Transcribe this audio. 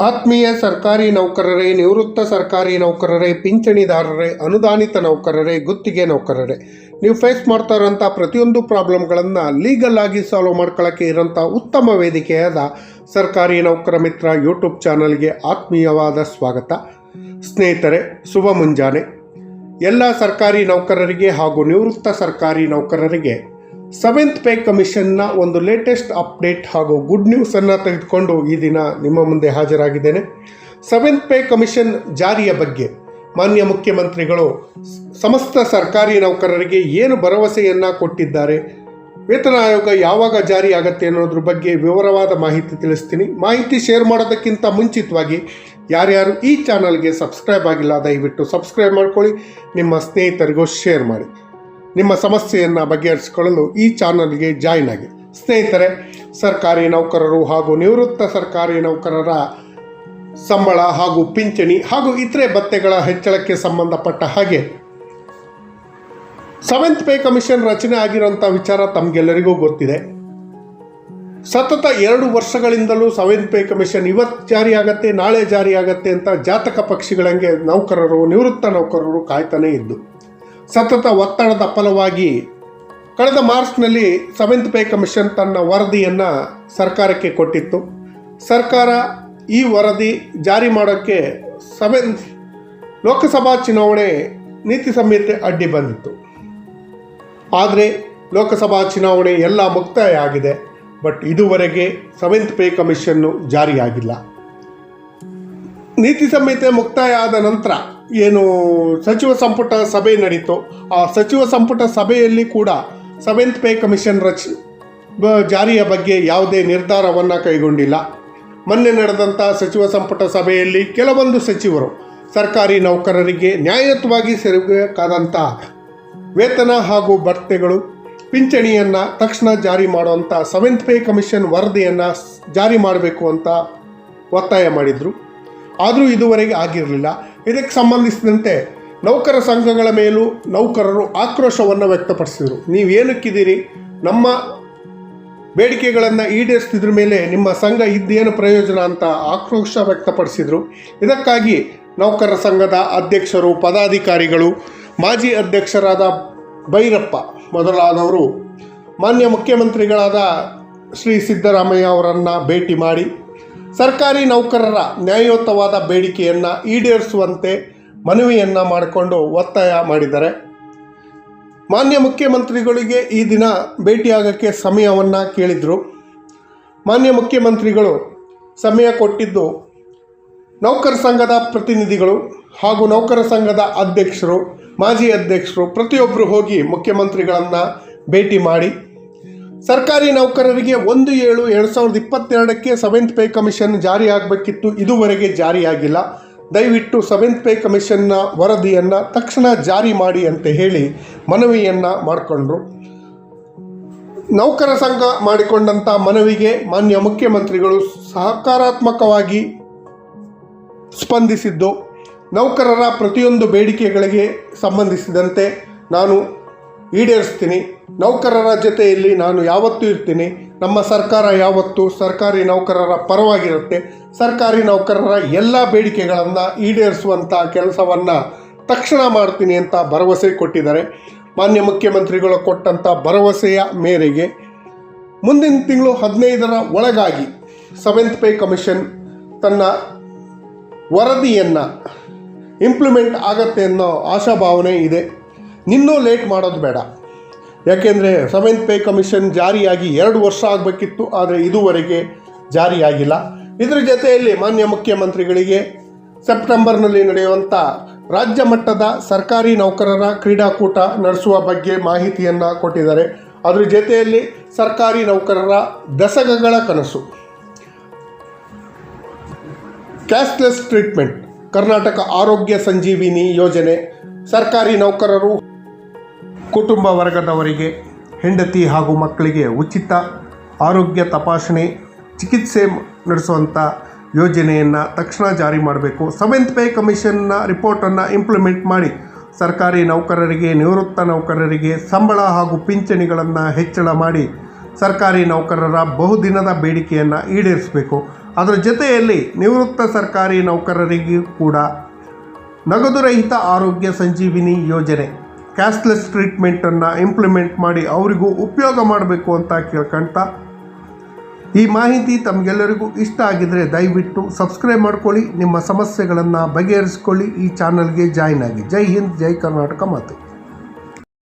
ಆತ್ಮೀಯ ಸರ್ಕಾರಿ ನೌಕರರೇ, ನಿವೃತ್ತ ಸರ್ಕಾರಿ ನೌಕರರೇ, ಪಿಂಚಣಿದಾರರೇ, ಅನುದಾನಿತ ನೌಕರರೇ, ಗುತ್ತಿಗೆ ನೌಕರರೇ. ನೀವು ಫೇಸ್ ಮಾಡ್ತಾ ಇರೋಂಥ ಪ್ರತಿಯೊಂದು ಪ್ರಾಬ್ಲಮ್ಗಳನ್ನು ಲೀಗಲ್ ಆಗಿ ಸಾಲ್ವ್ ಮಾಡ್ಕೊಳ್ಳೋಕ್ಕೆ ಇರೋಂಥ ಉತ್ತಮ ವೇದಿಕೆಯಾದ ಸರ್ಕಾರಿ ನೌಕರ ಮಿತ್ರ ಯೂಟ್ಯೂಬ್ ಚಾನಲ್ಗೆ ಆತ್ಮೀಯವಾದ ಸ್ವಾಗತ. ಸ್ನೇಹಿತರೆ, ಶುಭ ಮುಂಜಾನೆ. ಎಲ್ಲ ಸರ್ಕಾರಿ ನೌಕರರಿಗೆ ಹಾಗೂ ನಿವೃತ್ತ ಸರ್ಕಾರಿ ನೌಕರರಿಗೆ ಸೆವೆಂತ್ ಪೇ ಕಮಿಷನ್ನ ಒಂದು ಲೇಟೆಸ್ಟ್ ಅಪ್ಡೇಟ್ ಹಾಗೂ ಗುಡ್ ನ್ಯೂಸನ್ನು ತೆಗೆದುಕೊಂಡು ಈ ದಿನ ನಿಮ್ಮ ಮುಂದೆ ಹಾಜರಾಗಿದ್ದೇನೆ. ಸೆವೆಂತ್ ಪೇ ಕಮಿಷನ್ ಜಾರಿಯ ಬಗ್ಗೆ ಮಾನ್ಯ ಮುಖ್ಯಮಂತ್ರಿಗಳು ಸಮಸ್ತ ಸರ್ಕಾರಿ ನೌಕರರಿಗೆ ಏನು ಭರವಸೆಯನ್ನು ಕೊಟ್ಟಿದ್ದಾರೆ, ವೇತನ ಆಯೋಗ ಯಾವಾಗ ಜಾರಿ ಆಗತ್ತೆ ಅನ್ನೋದ್ರ ಬಗ್ಗೆ ವಿವರವಾದ ಮಾಹಿತಿ ತಿಳಿಸ್ತೀನಿ. ಮಾಹಿತಿ ಶೇರ್ ಮಾಡೋದಕ್ಕಿಂತ ಮುಂಚಿತವಾಗಿ ಯಾರ್ಯಾರು ಈ ಚಾನಲ್ಗೆ ಸಬ್ಸ್ಕ್ರೈಬ್ ಆಗಿಲ್ಲ, ದಯವಿಟ್ಟು ಸಬ್ಸ್ಕ್ರೈಬ್ ಮಾಡ್ಕೊಳ್ಳಿ. ನಿಮ್ಮ ಸ್ನೇಹಿತರಿಗೂ ಶೇರ್ ಮಾಡಿ. ನಿಮ್ಮ ಸಮಸ್ಯೆಯನ್ನು ಬಗೆಹರಿಸಿಕೊಳ್ಳಲು ಈ ಚಾನಲ್ಗೆ ಜಾಯ್ನ್ ಆಗಿ. ಸ್ನೇಹಿತರೆ, ಸರ್ಕಾರಿ ನೌಕರರು ಹಾಗೂ ನಿವೃತ್ತ ಸರ್ಕಾರಿ ನೌಕರರ ಸಂಬಳ ಹಾಗೂ ಪಿಂಚಣಿ ಹಾಗೂ ಇತರೆ ಭತ್ಯೆಗಳ ಹೆಚ್ಚಳಕ್ಕೆ ಸಂಬಂಧಪಟ್ಟ ಹಾಗೆ ಸೆವೆಂತ್ ಪೇ ಕಮಿಷನ್ ರಚನೆ ಆಗಿರುವಂಥ ವಿಚಾರ ತಮಗೆಲ್ಲರಿಗೂ ಗೊತ್ತಿದೆ. ಸತತ ಎರಡು ವರ್ಷಗಳಿಂದಲೂ ಸೆವೆಂತ್ ಪೇ ಕಮಿಷನ್ ಇವತ್ತು ಜಾರಿ ಆಗತ್ತೆ ನಾಳೆ ಜಾರಿ ಆಗತ್ತೆ ಅಂತ ಜಾತಕ ಪಕ್ಷಿಗಳಂಗೆ ನೌಕರರು, ನಿವೃತ್ತ ನೌಕರರು ಕಾಯ್ತಾನೇ ಇದ್ದು. ಸತತ ಒತ್ತಡದ ಫಲವಾಗಿ ಕಳೆದ ಮಾರ್ಚ್ನಲ್ಲಿ ಸೆವೆಂತ್ ಪೇ ಕಮಿಷನ್ ತನ್ನ ವರದಿಯನ್ನು ಸರ್ಕಾರಕ್ಕೆ ಕೊಟ್ಟಿತ್ತು. ಸರ್ಕಾರ ಈ ವರದಿ ಜಾರಿ ಮಾಡೋಕ್ಕೆ ಸೆವೆನ್ ಲೋಕಸಭಾ ಚುನಾವಣೆ ನೀತಿ ಸಂಹಿತೆ ಅಡ್ಡಿ ಬಂದಿತ್ತು. ಆದರೆ ಲೋಕಸಭಾ ಚುನಾವಣೆ ಎಲ್ಲ ಮುಕ್ತಾಯ ಆಗಿದೆ, ಬಟ್ ಇದುವರೆಗೆ ಸೆವೆಂತ್ ಪೇ ಕಮಿಷನ್ನು ಜಾರಿಯಾಗಿಲ್ಲ. ನೀತಿ ಸಂಹಿತೆ ಮುಕ್ತಾಯ ಆದ ನಂತರ ಏನು ಸಚಿವ ಸಂಪುಟ ಸಭೆ ನಡೀತು, ಆ ಸಚಿವ ಸಂಪುಟ ಸಭೆಯಲ್ಲಿ ಕೂಡ ಸೆವೆಂತ್ ಪೇ ಕಮಿಷನ್ ರಚ ಜಾರಿಯ ಬಗ್ಗೆ ಯಾವುದೇ ನಿರ್ಧಾರವನ್ನು ಕೈಗೊಂಡಿಲ್ಲ. ಮೊನ್ನೆ ನಡೆದಂಥ ಸಚಿವ ಸಂಪುಟ ಸಭೆಯಲ್ಲಿ ಕೆಲವೊಂದು ಸಚಿವರು ಸರ್ಕಾರಿ ನೌಕರರಿಗೆ ನ್ಯಾಯಯುತವಾಗಿ ಸೇರಬೇಕಾದಂಥ ವೇತನ ಹಾಗೂ ಭತ್ಯೆಗಳು ಪಿಂಚಣಿಯನ್ನು ತಕ್ಷಣ ಜಾರಿ ಮಾಡುವಂಥ ಸೆವೆಂತ್ ಪೇ ಕಮಿಷನ್ ವರದಿಯನ್ನು ಜಾರಿ ಮಾಡಬೇಕು ಅಂತ ಒತ್ತಾಯ ಮಾಡಿದರು. ಆದರೂ ಇದುವರೆಗೆ ಆಗಿರಲಿಲ್ಲ. ಇದಕ್ಕೆ ಸಂಬಂಧಿಸಿದಂತೆ ನೌಕರ ಸಂಘಗಳ ಮೇಲೂ ನೌಕರರು ಆಕ್ರೋಶವನ್ನು ವ್ಯಕ್ತಪಡಿಸಿದರು. ನೀವು ಏನಕ್ಕಿದ್ದೀರಿ? ನಮ್ಮ ಬೇಡಿಕೆಗಳನ್ನು ಈಡೇರಿಸ್ತಿದ್ರ ಮೇಲೆ ನಿಮ್ಮ ಸಂಘ ಇದ್ದೇನು ಪ್ರಯೋಜನ ಅಂತ ಆಕ್ರೋಶ ವ್ಯಕ್ತಪಡಿಸಿದರು. ಇದಕ್ಕಾಗಿ ನೌಕರ ಸಂಘದ ಅಧ್ಯಕ್ಷರು, ಪದಾಧಿಕಾರಿಗಳು, ಮಾಜಿ ಅಧ್ಯಕ್ಷರಾದ ಭೈರಪ್ಪ ಮೊದಲಾದವರು, ಮಾನ್ಯ ಮುಖ್ಯಮಂತ್ರಿಗಳಾದ ಶ್ರೀ ಸಿದ್ದರಾಮಯ್ಯ ಅವರನ್ನು ಭೇಟಿ ಮಾಡಿ ಸರ್ಕಾರಿ ನೌಕರರ ನ್ಯಾಯಯುತವಾದ ಬೇಡಿಕೆಯನ್ನು ಈಡೇರಿಸುವಂತೆ ಮನವಿಯನ್ನು ಮಾಡಿಕೊಂಡು ಒತ್ತಾಯ ಮಾಡಿದ್ದಾರೆ. ಮಾನ್ಯ ಮುಖ್ಯಮಂತ್ರಿಗಳಿಗೆ ಈ ದಿನ ಭೇಟಿಯಾಗಕ್ಕೆ ಸಮಯವನ್ನು ಕೇಳಿದರು. ಮಾನ್ಯ ಮುಖ್ಯಮಂತ್ರಿಗಳು ಸಮಯ ಕೊಟ್ಟಿದ್ದು ನೌಕರ ಸಂಘದ ಪ್ರತಿನಿಧಿಗಳು ಹಾಗೂ ನೌಕರ ಸಂಘದ ಅಧ್ಯಕ್ಷರು, ಮಾಜಿ ಅಧ್ಯಕ್ಷರು ಪ್ರತಿಯೊಬ್ಬರು ಹೋಗಿ ಮುಖ್ಯಮಂತ್ರಿಗಳನ್ನು ಭೇಟಿ ಮಾಡಿ ಸರ್ಕಾರಿ ನೌಕರರಿಗೆ ಒಂದು ಏಳು ಎರಡು ಸಾವಿರದ ಇಪ್ಪತ್ತೆರಡಕ್ಕೆ ಸೆವೆಂತ್ ಪೇ ಕಮಿಷನ್ ಜಾರಿ ಆಗಬೇಕಿತ್ತು. ಇದುವರೆಗೆ ಜಾರಿಯಾಗಿಲ್ಲ ದಯವಿಟ್ಟು ಸೆವೆಂತ್ ಪೇ ಕಮಿಷನ್ನ ವರದಿಯನ್ನು ತಕ್ಷಣ ಜಾರಿ ಮಾಡಿ ಅಂತ ಹೇಳಿ ಮನವಿಯನ್ನು ಮಾಡಿಕೊಂಡ್ರು. ನೌಕರ ಸಂಘ ಮಾಡಿಕೊಂಡಂಥ ಮನವಿಗೆ ಮಾನ್ಯ ಮುಖ್ಯಮಂತ್ರಿಗಳು ಸಹಕಾರಾತ್ಮಕವಾಗಿ ಸ್ಪಂದಿಸಿದ್ದು. ನೌಕರರ ಪ್ರತಿಯೊಂದು ಬೇಡಿಕೆಗಳಿಗೆ ಸಂಬಂಧಿಸಿದಂತೆ ನಾನು ಈಡೇರಿಸ್ತೀನಿ. ನೌಕರರ ಜೊತೆಯಲ್ಲಿ ನಾನು ಯಾವತ್ತೂ ಇರ್ತೀನಿ. ನಮ್ಮ ಸರ್ಕಾರ ಯಾವತ್ತೂ ಸರ್ಕಾರಿ ನೌಕರರ ಪರವಾಗಿರುತ್ತೆ. ಸರ್ಕಾರಿ ನೌಕರರ ಎಲ್ಲ ಬೇಡಿಕೆಗಳನ್ನು ಈಡೇರಿಸುವಂಥ ಕೆಲಸವನ್ನು ತಕ್ಷಣ ಮಾಡ್ತೀನಿ ಅಂತ ಭರವಸೆ ಕೊಟ್ಟಿದ್ದಾರೆ. ಮಾನ್ಯ ಮುಖ್ಯಮಂತ್ರಿಗಳು ಕೊಟ್ಟಂಥ ಭರವಸೆಯ ಮೇರೆಗೆ ಮುಂದಿನ ತಿಂಗಳು ಹದಿನೈದರ ಒಳಗಾಗಿ ಸೆವೆಂತ್ ಪೇ ಕಮಿಷನ್ ತನ್ನ ವರದಿಯನ್ನು ಇಂಪ್ಲಿಮೆಂಟ್ ಆಗತ್ತೆ ಅನ್ನೋ ಆಶಾಭಾವನೆ ಇದೆ. ನಿನ್ನೂ ಲೇಟ್ ಮಾಡೋದು ಬೇಡ. ಯಾಕೆಂದರೆ ಸೆವೆಂತ್ ಪೇ ಕಮಿಷನ್ ಜಾರಿಯಾಗಿ ಎರಡು ವರ್ಷ ಆಗಬೇಕಿತ್ತು, ಆದರೆ ಇದುವರೆಗೆ ಜಾರಿಯಾಗಿಲ್ಲ. ಇದರ ಜೊತೆಯಲ್ಲಿ ಮಾನ್ಯ ಮುಖ್ಯಮಂತ್ರಿಗಳಿಗೆ ಸೆಪ್ಟೆಂಬರ್ನಲ್ಲಿ ನಡೆಯುವಂಥ ರಾಜ್ಯ ಮಟ್ಟದ ಸರ್ಕಾರಿ ನೌಕರರ ಕ್ರೀಡಾಕೂಟ ನಡೆಸುವ ಬಗ್ಗೆ ಮಾಹಿತಿಯನ್ನು ಕೊಟ್ಟಿದ್ದಾರೆ. ಅದರ ಜೊತೆಯಲ್ಲಿ ಸರ್ಕಾರಿ ನೌಕರರ ದಶಕಗಳ ಕನಸು. ಕ್ಯಾಶ್ಲೆಸ್ ಟ್ರೀಟ್ಮೆಂಟ್, ಕರ್ನಾಟಕ ಆರೋಗ್ಯ ಸಂಜೀವಿನಿ ಯೋಜನೆ. ಸರ್ಕಾರಿ ನೌಕರರು ಕುಟುಂಬ ವರ್ಗದವರಿಗೆ ಹೆಂಡತಿ ಹಾಗೂ ಮಕ್ಕಳಿಗೆ ಉಚಿತ ಆರೋಗ್ಯ ತಪಾಸಣೆ, ಚಿಕಿತ್ಸೆ ನಡೆಸುವಂಥ ಯೋಜನೆಯನ್ನು ತಕ್ಷಣ ಜಾರಿ ಮಾಡಬೇಕು. ಸೆವೆಂತ್ ಪೇ ಕಮಿಷನ್ನ ರಿಪೋರ್ಟನ್ನು ಇಂಪ್ಲಿಮೆಂಟ್ ಮಾಡಿ ಸರ್ಕಾರಿ ನೌಕರರಿಗೆ, ನಿವೃತ್ತ ನೌಕರರಿಗೆ ಸಂಬಳ ಹಾಗೂ ಪಿಂಚಣಿಗಳನ್ನು ಹೆಚ್ಚಳ ಮಾಡಿ ಸರ್ಕಾರಿ ನೌಕರರ ಬಹುದಿನದ ಬೇಡಿಕೆಯನ್ನು ಈಡೇರಿಸಬೇಕು. ಅದರ ಜೊತೆಯಲ್ಲಿ ನಿವೃತ್ತ ಸರ್ಕಾರಿ ನೌಕರರಿಗೂ ಕೂಡ ನಗದು ರಹಿತ ಆರೋಗ್ಯ ಸಂಜೀವಿನಿ ಯೋಜನೆ ಕ್ಯಾಶ್ಲೆಸ್ ಟ್ರೀಟ್ಮೆಂಟನ್ನು ಇಂಪ್ಲಿಮೆಂಟ್ ಮಾಡಿ ಅವರಿಗೂ ಉಪಯೋಗ ಮಾಡಬೇಕು ಅಂತ ಕೇಳ್ಕೊಳ್ತಾ ಈ ಮಾಹಿತಿ ತಮಗೆಲ್ಲರಿಗೂ ಇಷ್ಟ ಆಗಿದರೆ ದಯವಿಟ್ಟು ಸಬ್ಸ್ಕ್ರೈಬ್ ಮಾಡ್ಕೊಳ್ಳಿ, ನಿಮ್ಮ ಸಮಸ್ಯೆಗಳನ್ನು ಬಗೆಹರಿಸ್ಕೊಳ್ಳಿ, ಈ ಚಾನಲ್ಗೆ ಜಾಯ್ನ್ ಆಗಿ. ಜೈ ಹಿಂದ್, ಜೈ ಕರ್ನಾಟಕ ಮಾತು.